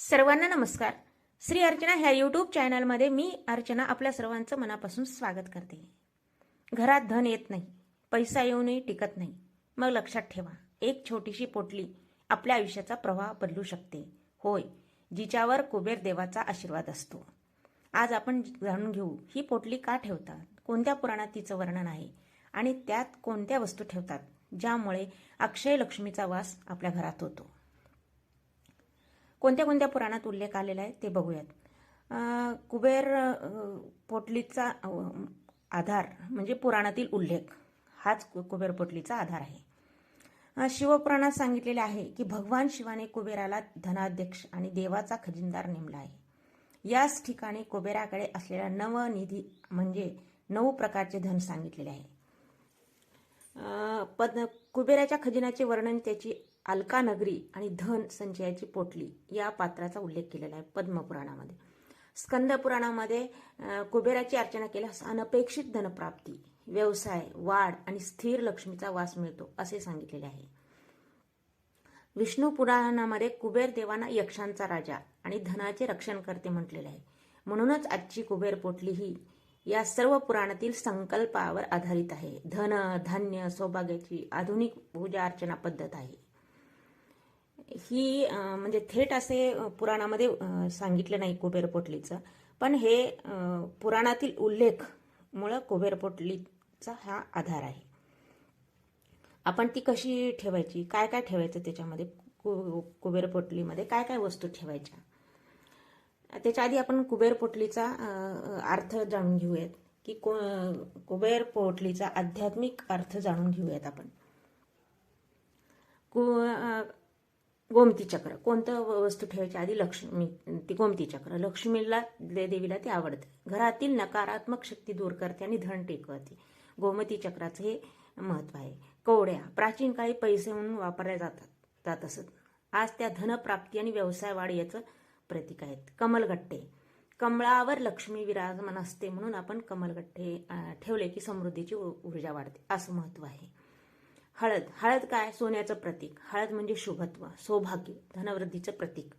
सर्वांना नमस्कार. श्री अर्चना ह्या यूट्यूब चॅनलमध्ये मी अर्चना आपल्या सर्वांचं मनापासून स्वागत करते. घरात धन येत नाही पैसा येऊनही टिकत नाही. मग लक्षात ठेवा एक छोटीशी पोटली आपल्या आयुष्याचा प्रवाह बदलू शकते. होय जिच्यावर कुबेर देवाचा आशीर्वाद असतो. आज आपण जाणून घेऊ ही पोटली का ठेवतात? कोणत्या पुराणात तिचं वर्णन आहे? आणि त्यात कोणत्या वस्तू ठेवतात ज्यामुळे अक्षय लक्ष्मीचा वास आपल्या घरात होतो? कोणत्या कोणत्या पुराणात उल्लेख आलेला आहे ते बघूयात. कुबेर पोटलीचा आधार म्हणजे पुराणातील उल्लेख. हाच कु- कुबेर पोटलीचा आधार आहे. शिवपुराणात सांगितलेले आहे की भगवान शिवाने कुबेराला धनाध्यक्ष आणि देवाचा खजिनदार नेमला आहे. याच ठिकाणी कुबेराकडे असलेला नवनिधी म्हणजे नऊ प्रकारचे धन सांगितलेले आहे. पद कुबेराच्या खजिन्याचे वर्णन त्याची अलकानगरी आणि धन संचयाची पोटली या पात्राचा उल्लेख केलेला आहे पद्मपुराणामध्ये. स्कंद पुराणामध्ये कुबेराची अर्चना केल्यास अनपेक्षित धनप्राप्ती व्यवसाय वाढ आणि स्थिर लक्ष्मीचा वास मिळतो असे सांगितलेले आहे. विष्णू पुराणामध्ये कुबेर देवांना यक्षांचा राजा आणि धनाचे रक्षण करते म्हटलेले आहे. म्हणूनच आजची कुबेर पोटली ही या सर्व पुराणातील संकल्पावर आधारित आहे. धन धान्य सौभाग्याची आधुनिक पूजा अर्चना पद्धत आहे. ही म्हणजे थेट असे पुराणामध्ये सांगितलं नाही कुबेर पोटलीचं पण हे पुराणातील उल्लेख मुळं कुबेर पोटलीचा हा आधार आहे. आपण ती कशी ठेवायची? काय काय ठेवायचं त्याच्यामध्ये? कु कुबेर पोटलीमध्ये काय काय वस्तू ठेवायच्या? त्याच्या आधी आपण कुबेर पोटलीचा अर्थ जाणून घेऊयात. की को कुबेर पोटलीचा आध्यात्मिक अर्थ जाणून घेऊयात आपण. कु गोमती चक्र. कोणतं व- वस्तू ठेवायच्या आधी लक्ष्मी ती गोमती चक्र. लक्ष्मीला दे- देवीला ते आवडते. घरातील नकारात्मक शक्ती दूर करते आणि धन टेकवते. गोमती चक्राचं हे महत्त्व आहे. कवड्या. प्राचीन काळी पैसे म्हणून वापरल्या जातात जात असत. आज त्या धनप्राप्ती आणि व्यवसाय वाढ याचं प्रतीक आहेत. कमलगट्टे. कमळावर लक्ष्मी विराजमान असते म्हणून आपण कमलगट्टे ठेवले की समृद्धीची ऊर्जा वाढते. असं महत्त्व आहे. हळद. हळद काय? सोन्याचं प्रतीक. हळद म्हणजे शुभत्व सौभाग्य धनवृद्धीचं प्रतीक.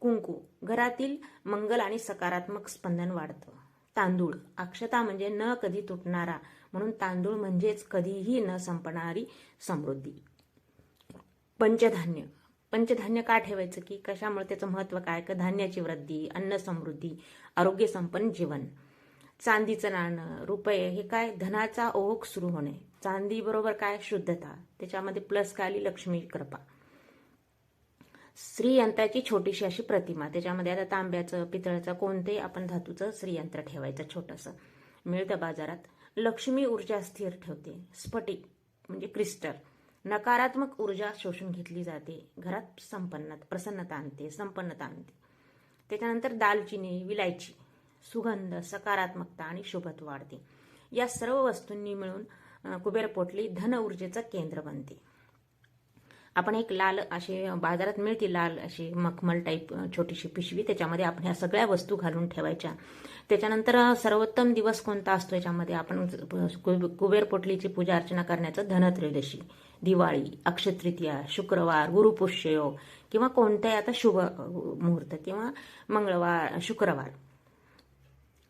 कुंकू. घरातील मंगल आणि सकारात्मक स्पंदन वाढतं. तांदूळ. अक्षता म्हणजे न कधी तुटणारा म्हणून तांदूळ म्हणजेच कधीही न संपणारी समृद्धी. पंचधान्य. पंचधान्य का ठेवायचं की कशामुळे त्याचं महत्त्व काय? का धान्याची वृद्धी अन्न समृद्धी आरोग्य संपन्न जीवन. चांदीचं नाणं रुपये हे काय धनाचा ओघ सुरू होणे. चांदी बरोबर काय? शुद्धता. त्याच्यामध्ये प्लस काय आली? लक्ष्मी कृपा. श्रीयंत्राची छोटीशी अशी प्रतिमा. त्याच्यामध्ये आता तांब्याचं पितळाचं कोणतेही आपण धातूचं श्रीयंत्र ठेवायचं छोटंसं. मिळतं बाजारात. लक्ष्मी ऊर्जा स्थिर ठेवते. स्फटिक म्हणजे क्रिस्टल. नकारात्मक ऊर्जा शोषून घेतली जाते. घरात संपन्नता प्रसन्नता आणते संपन्नता आणते. त्याच्यानंतर दालचिनी विलायची. सुगंध सकारात्मकता आणि शुभत्व वाढते. या सर्व वस्तूंनी मिळून कुबेरपोटली कुबेर पोटली धन ऊर्जेचं केंद्र बनते. आपण एक लाल असे बाजारात मिळते लाल अशी मखमल टाईप छोटीशी पिशवी त्याच्यामध्ये आपण ह्या सगळ्या वस्तू घालून ठेवायच्या. त्याच्यानंतर सर्वोत्तम दिवस कोणता असतो याच्यामध्ये आपण कु- कुबेर पोटलीची पूजा अर्चना करण्याचं धनत्रयोदशी दिवाळी अक्षतृतीया शुक्रवार गुरुपुष्ययोग किंवा कोणताही आता शुभ मुहूर्त किंवा मंगळवार शुक्रवार.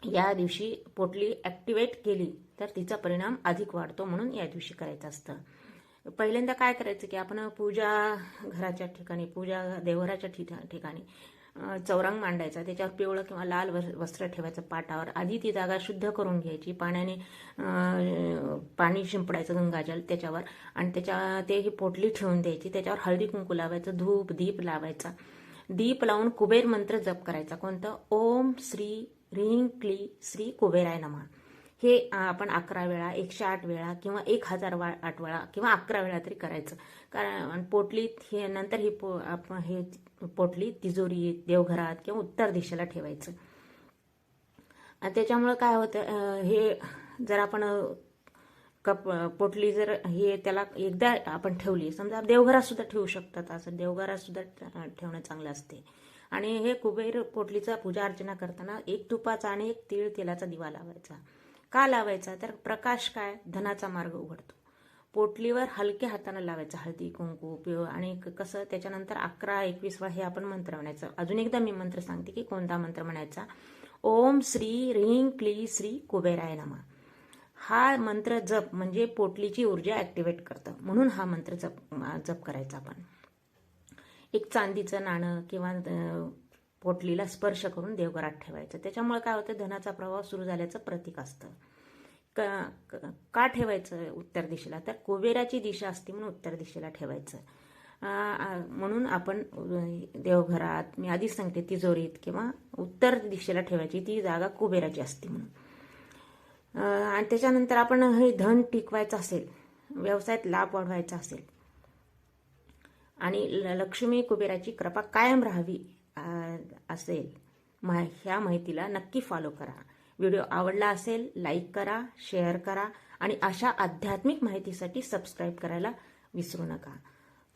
या दिवशी पोटली ॲक्टिवेट केली तर तिचा परिणाम अधिक वाढतो म्हणून या दिवशी करायचं असतं. पहिल्यांदा काय करायचं की आपण पूजा घराच्या ठिकाणी पूजा देवराच्या ठिका- ठिकाणी चौरंग मांडायचा. त्याच्यावर पिवळं किंवा लाल वस्त्र ठेवायचं पाटावर. आधी ती जागा शुद्ध करून घ्यायची. पाण्याने पाणी शिंपडायचं गंगाजल त्याच्यावर आणि त्याच्या ते ही पोटली ठेवून द्यायची. त्याच्यावर हळदी कुंकू लावायचं धूप दीप लावायचा. दीप लावून कुबेर मंत्र जप करायचा. कोणतं? ओम श्री रिंकली क्ली श्री कुबेराय नमा. हे आपण अकरा वेळा एकशे आठ वेळा किंवा एक हजार वा आठ वेळा किंवा अकरा वेळा तरी करायचं. कारण पोटलीत हे नंतर ही पो आपण हे पोटली तिजोरी देवघरात किंवा उत्तर दिशेला ठेवायचं. आणि त्याच्यामुळं काय होतं हे जर आपण कप पोटली जर हे त्याला एकदा आपण ठेवली समजा देवघरात सुद्धा ठेवू शकतात असं देवघरात सुद्धा ठेवणं चांगलं असते. आणि हे कुबेर पोटलीचा पूजा अर्चना करताना एक तुपाचा आणि एक तीळ तेलाचा दिवा लावायचा. का लावायचा? तर प्रकाश काय? धनाचा मार्ग उघडतो. पोटलीवर हलक्या हाताने लावायचं. हळदी कुंकू पिव आणि क- कसं? त्याच्यानंतर अकरा एकवीसवा हे आपण मंत्र म्हणायचं. अजून एकदा मी मंत्र सांगते की कोणता मंत्र म्हणायचा? ओम श्री ह्रीं क्ली श्री कुबेराय नमा. हा मंत्र जप म्हणजे पोटलीची ऊर्जा ॲक्टिवेट करतं. म्हणून हा मंत्र जप जप करायचा आपण. एक चांदीचं नाणं किंवा पोटलीला स्पर्श करून देवघरात ठेवायचं. त्याच्यामुळे काय होतं धनाचा प्रवाह सुरू झाल्याचं प्रतीक असतं. का क- का ठेवायचं उत्तर दिशेला? तर कुबेराची दिशा असते म्हणून उत्तर दिशेला ठेवायचं. म्हणून आपण देवघरात मी आधीच सांगते तिजोरीत किंवा उत्तर दिशेला ठेवायची. ती जागा कुबेराची असते म्हणून. आणि त्याच्यानंतर आपण हे धन टिकवायचं असेल व्यवसायात लाभ वाढवायचा असेल आणि ल- लक्ष्मी कुबेराची कृपा कायम राहावी असेल. मा ह्या माहितीला नक्की फॉलो करा. व्हिडिओ आवडला असेल लाईक करा शेअर करा आणि अशा आध्यात्मिक माहितीसाठी सबस्क्राईब करायला विसरू नका.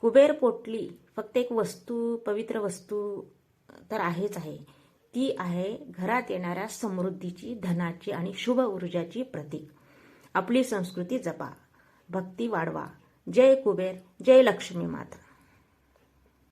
कुबेर पोटली फक्त एक वस्तू पवित्र वस्तू तर आहेच आहे. ती आहे घरात येणाऱ्या समृद्धीची धनाची आणि शुभ ऊर्जाची प्रतीक. आपली संस्कृती जपा. भक्ती वाढवा. जय कुबेर जय लक्ष्मी माता.